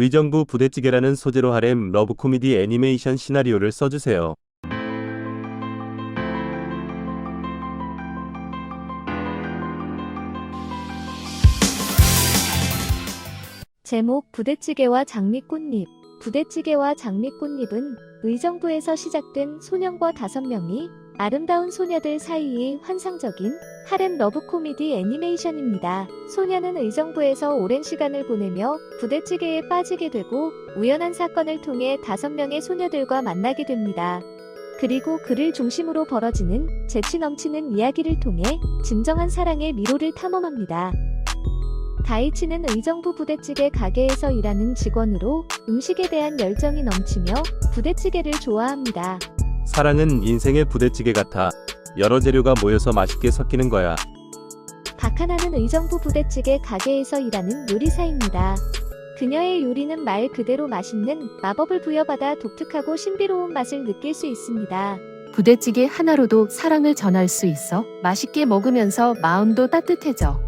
의정부 부대찌개라는 소재로 하렘 러브 코미디 애니메이션 시나리오를 써주세요. 제목 부대찌개와 장미꽃잎 부대찌개와 장미꽃잎은 의정부에서 시작된 소년과 다섯 명이 아름다운 소녀들 사이의 환상적인 하렘 러브 코미디 애니메이션입니다. 소녀는 의정부에서 오랜 시간을 보내며 부대찌개에 빠지게 되고 우연한 사건을 통해 다섯 명의 소녀들과 만나게 됩니다. 그리고 그를 중심으로 벌어지는 재치 넘치는 이야기를 통해 진정한 사랑의 미로를 탐험합니다. 다이치는 의정부 부대찌개 가게에서 일하는 직원으로 음식에 대한 열정이 넘치며 부대찌개를 좋아합니다. 사랑은 인생의 부대찌개 같아. 여러 재료가 모여서 맛있게 섞이는 거야. 박하나는 의정부 부대찌개 가게에서 일하는 요리사입니다. 그녀의 요리는 말 그대로 맛있는 마법을 부여받아 독특하고 신비로운 맛을 느낄 수 있습니다. 부대찌개 하나로도 사랑을 전할 수 있어 맛있게 먹으면서 마음도 따뜻해져.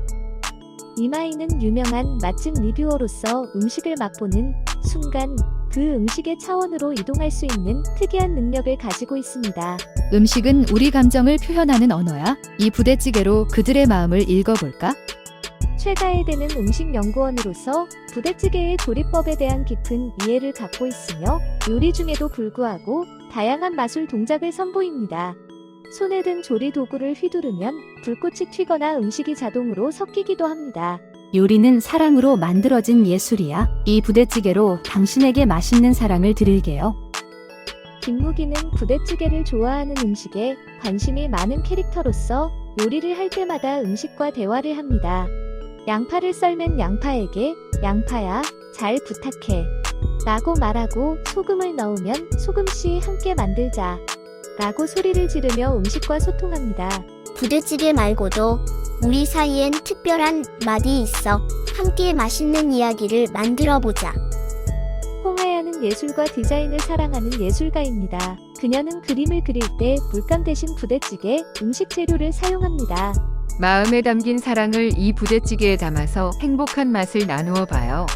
이마이는 유명한 맛집 리뷰어로서 음식을 맛보는 순간 그 음식의 차원으로 이동할 수 있는 특이한 능력을 가지고 있습니다. 음식은 우리 감정을 표현하는 언어야. 이 부대찌개로 그들의 마음을 읽어볼까? 최가해되는 음식 연구원으로서 부대찌개의 조리법에 대한 깊은 이해를 갖고 있으며 요리 중에도 불구하고 다양한 마술 동작을 선보입니다. 손에 든 조리 도구를 휘두르면 불꽃이 튀거나 음식이 자동으로 섞이기도 합니다. 요리는 사랑으로 만들어진 예술이야. 이 부대찌개로 당신에게 맛있는 사랑을 드릴게요. 김무기는 부대찌개를 좋아하는 음식에 관심이 많은 캐릭터로서 요리를 할 때마다 음식과 대화를 합니다. 양파를 썰면 양파에게 양파야 잘 부탁해 라고 말하고 소금을 넣으면 소금씨 함께 만들자 라고 소리를 지르며 음식과 소통합니다. 부대찌개 말고도 우리 사이엔 특별한 맛이 있어. 함께 맛있는 이야기를 만들어 보자. 홍하야는 예술과 디자인을 사랑하는 예술가입니다. 그녀는 그림을 그릴 때 물감 대신 부대찌개, 음식 재료를 사용합니다. 마음에 담긴 사랑을 이 부대찌개에 담아서 행복한 맛을 나누어 봐요.